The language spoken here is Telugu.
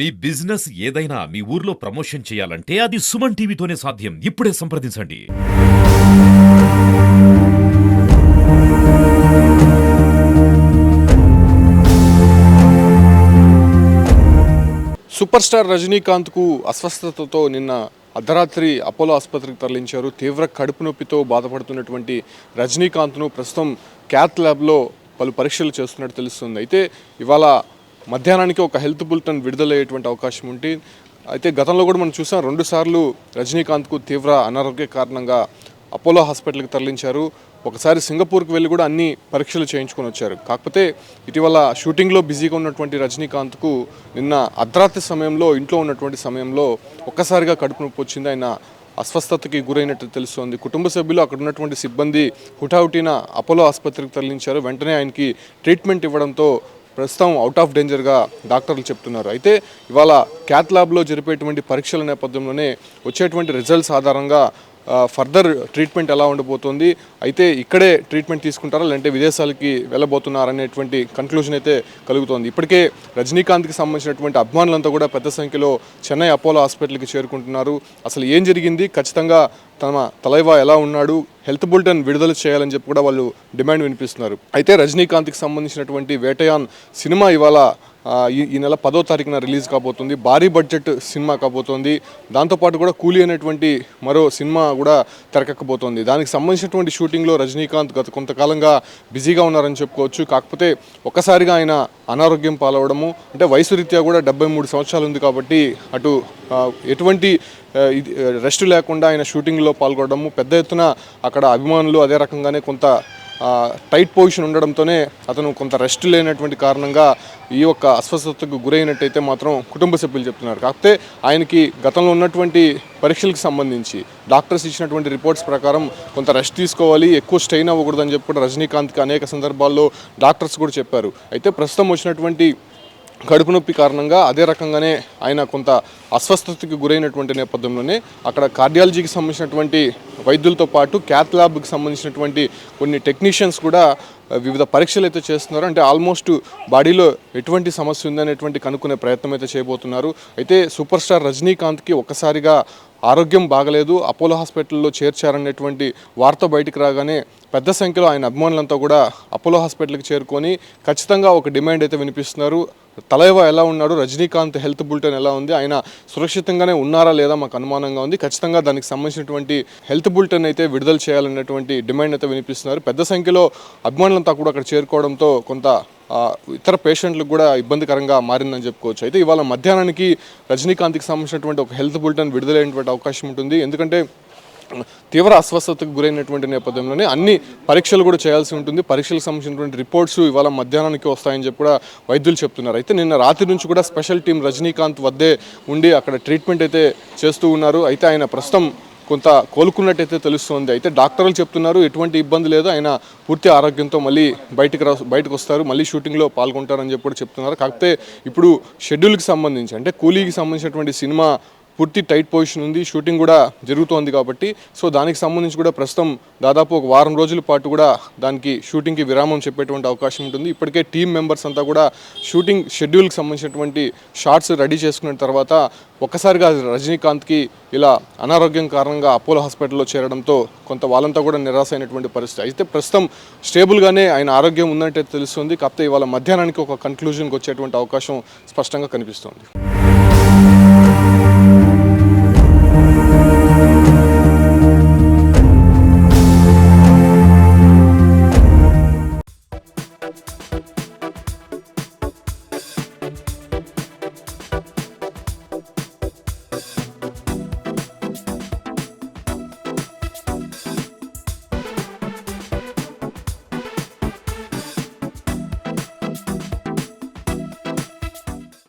మీ బిజినెస్ ఏదైనా మీ ఊర్లో ప్రమోషన్ చేయాలంటే అది సుమన్ టీవీతోనే సాధ్యం. ఇప్పుడే సంప్రదించండి. సూపర్ స్టార్ రజనీకాంత్కు అస్వస్థతతో నిన్న అర్ధరాత్రి అపోలో ఆసుపత్రికి తరలించారు. తీవ్ర కడుపు నొప్పితో బాధపడుతున్నటువంటి రజనీకాంత్ను ప్రస్తుతం క్యాత్ ల్యాబ్లో పలు పరీక్షలు చేస్తున్నట్టు తెలుస్తుంది. అయితే ఇవాళ మధ్యాహ్నానికి ఒక హెల్త్ బులెటిన్ విడుదలయ్యేటువంటి అవకాశం ఉంటే అయితే గతంలో కూడా మనం చూసాం రెండుసార్లు రజనీకాంత్కు తీవ్ర అనారోగ్య కారణంగా అపోలో హాస్పిటల్కి తరలించారు. ఒకసారి సింగపూర్కి వెళ్ళి కూడా అన్ని పరీక్షలు చేయించుకొని వచ్చారు. కాకపోతే ఇటీవల షూటింగ్లో బిజీగా ఉన్నటువంటి రజనీకాంత్కు నిన్న అర్ధరాత్రి సమయంలో ఇంట్లో ఉన్నటువంటి సమయంలో ఒక్కసారిగా కడుపు నొప్పి వచ్చింది. ఆయన అస్వస్థతకి గురైనట్టు తెలుస్తోంది. కుటుంబ సభ్యులు అక్కడ ఉన్నటువంటి సిబ్బంది హుటాహుటిన అపోలో ఆసుపత్రికి తరలించారు. వెంటనే ఆయనకి ట్రీట్మెంట్ ఇవ్వడంతో ప్రస్తుతం అవుట్ ఆఫ్ డేంజర్గా డాక్టర్లు చెప్తున్నారు. అయితే ఇవాళ క్యాత్ ల్యాబ్లో జరిపేటువంటి పరీక్షల నేపథ్యంలోనే వచ్చేటువంటి రిజల్ట్స్ ఆధారంగా ఫర్దర్ ట్రీట్మెంట్ ఎలా ఉండబోతోంది అయితే ఇక్కడే ట్రీట్మెంట్ తీసుకుంటారా లేదంటే విదేశాలకి వెళ్ళబోతున్నారనేటువంటి కన్క్లూజన్ అయితే కలుగుతోంది. ఇప్పటికే రజనీకాంత్కి సంబంధించినటువంటి అభిమానులంతా కూడా పెద్ద సంఖ్యలో చెన్నై అపోలో హాస్పిటల్కి చేరుకుంటున్నారు. అసలు ఏం జరిగింది? ఖచ్చితంగా తమ తలైవా ఎలా ఉన్నాడు? హెల్త్ బులెటిన్ విడుదల చేయాలని చెప్పి కూడా వాళ్ళు డిమాండ్ వినిపిస్తున్నారు. అయితే రజనీకాంత్కి సంబంధించినటువంటి వేటయాన్ సినిమా ఇవాళ ఈ ఈ నెల పదో తారీఖున రిలీజ్ కాబోతుంది. భారీ బడ్జెట్ సినిమా కాబోతోంది. దాంతోపాటు కూడా కూలీ అనేటువంటి మరో సినిమా కూడా తెరకెక్కబోతోంది. దానికి సంబంధించినటువంటి షూటింగ్లో రజనీకాంత్ గత కొంతకాలంగా బిజీగా ఉన్నారని చెప్పుకోవచ్చు. కాకపోతే ఒక్కసారిగా ఆయన అనారోగ్యం పాలవడము అంటే వయసు రీత్యా కూడా డెబ్బై మూడు సంవత్సరాలు ఉంది కాబట్టి అటు ఎటువంటి ఇది రెస్ట్ లేకుండా ఆయన షూటింగ్లో పాల్గొనడము పెద్ద ఎత్తున అక్కడ అభిమానులు అదే రకంగానే కొంత టైట్ పొజిషన్ ఉండడంతోనే అతను కొంత రెస్ట్ లేనటువంటి కారణంగా ఈ యొక్క అస్వస్థతకు గురైనట్టయితే మాత్రం కుటుంబ సభ్యులు చెప్తున్నారు. కాకపోతే ఆయనకి గతంలో ఉన్నటువంటి పరీక్షలకు సంబంధించి డాక్టర్స్ ఇచ్చినటువంటి రిపోర్ట్స్ ప్రకారం కొంత రెస్ట్ తీసుకోవాలి ఎక్కువ స్ట్రెయిన్ అవ్వకూడదని చెప్పి కూడా రజనీకాంత్కి అనేక సందర్భాల్లో డాక్టర్స్ కూడా చెప్పారు. అయితే ప్రస్తుతం వచ్చినటువంటి కడుపు నొప్పి కారణంగా అదే రకంగానే ఆయన కొంత అస్వస్థతకి గురైనటువంటి నేపథ్యంలోనే అక్కడ కార్డియాలజీకి సంబంధించినటువంటి వైద్యులతో పాటు క్యాత్ ల్యాబ్కి సంబంధించినటువంటి కొన్ని టెక్నీషియన్స్ కూడా వివిధ పరీక్షలు అయితే చేస్తున్నారు. అంటే ఆల్మోస్ట్ బాడీలో ఎటువంటి సమస్య ఉందనేటువంటి కనుక్కునే ప్రయత్నం అయితే చేయబోతున్నారు. అయితే సూపర్ స్టార్ రజనీకాంత్కి ఒక్కసారిగా ఆరోగ్యం బాగలేదు అపోలో హాస్పిటల్లో చేర్చారనేటువంటి వార్త బయటికి రాగానే పెద్ద సంఖ్యలో ఆయన అభిమానులంతా కూడా అపోలో హాస్పిటల్కి చేరుకొని ఖచ్చితంగా ఒక డిమాండ్ అయితే వినిపిస్తున్నారు. తలైవా ఎలా ఉన్నాడు? రజనీకాంత్ హెల్త్ బులెటిన్ ఎలా ఉంది? ఆయన సురక్షితంగానే ఉన్నారా లేదా మాకు అనుమానంగా ఉంది. ఖచ్చితంగా దానికి సంబంధించినటువంటి హెల్త్ బులెటిన్ అయితే విడుదల చేయాలనేటువంటి డిమాండ్ అయితే వినిపిస్తున్నారు. పెద్ద సంఖ్యలో అభిమానులంతా కూడా అక్కడ చేరుకోవడంతో కొంత ఇతర పేషెంట్లకు కూడా ఇబ్బందికరంగా మారిందని చెప్పుకోవచ్చు. అయితే ఇవాళ మధ్యాహ్నానికి రజనీకాంత్కి సంబంధించినటువంటి ఒక హెల్త్ బులెటిన్ విడుదలైనటువంటి అవకాశం ఉంటుంది. ఎందుకంటే తీవ్ర అస్వస్థతకు గురైనటువంటి నేపథ్యంలోనే అన్ని పరీక్షలు కూడా చేయాల్సి ఉంటుంది. పరీక్షలకు సంబంధించినటువంటి రిపోర్ట్స్ ఇవాళ మధ్యాహ్నానికి వస్తాయని చెప్పి కూడా వైద్యులు చెప్తున్నారు. అయితే నిన్న రాత్రి నుంచి కూడా స్పెషల్ టీం రజనీకాంత్ వద్దే ఉండి అక్కడ ట్రీట్మెంట్ అయితే చేస్తూ ఉన్నారు. అయితే ఆయన ప్రస్తుతం కొంత కోలుకున్నట్టయితే తెలుస్తోంది. అయితే డాక్టర్లు చెప్తున్నారు ఎటువంటి ఇబ్బంది లేదు. ఆయన పూర్తి ఆరోగ్యంతో మళ్ళీ బయటకు రా బయటకు వస్తారు. మళ్ళీ షూటింగ్లో పాల్గొంటారని చెప్పి చెప్తున్నారు. కాకపోతే ఇప్పుడు షెడ్యూల్కి సంబంధించి అంటే కూలీకి సంబంధించినటువంటి సినిమా పూర్తి టైట్ పొజిషన్ ఉంది. షూటింగ్ కూడా జరుగుతోంది కాబట్టి. సో దానికి సంబంధించి కూడా ప్రస్తుతం దాదాపు ఒక వారం రోజుల పాటు కూడా దానికి షూటింగ్కి విరామం చెప్పేటువంటి అవకాశం ఉంటుంది. ఇప్పటికే టీం మెంబర్స్ అంతా కూడా షూటింగ్ షెడ్యూల్కి సంబంధించినటువంటి షార్ట్స్ రెడీ చేసుకున్న తర్వాత ఒక్కసారిగా రజనీకాంత్కి ఇలా అనారోగ్యం కారణంగా అపోలో హాస్పిటల్లో చేరడంతో కొంత వాళ్ళంతా కూడా నిరాశ అయినటువంటి పరిస్థితి. అయితే ప్రస్తుతం స్టేబుల్గానే ఆయన ఆరోగ్యం ఉందంటే తెలుస్తుంది. కాకపోతే ఇవాళ మధ్యాహ్నానికి ఒక కన్క్లూజన్కి వచ్చేటువంటి అవకాశం స్పష్టంగా కనిపిస్తుంది.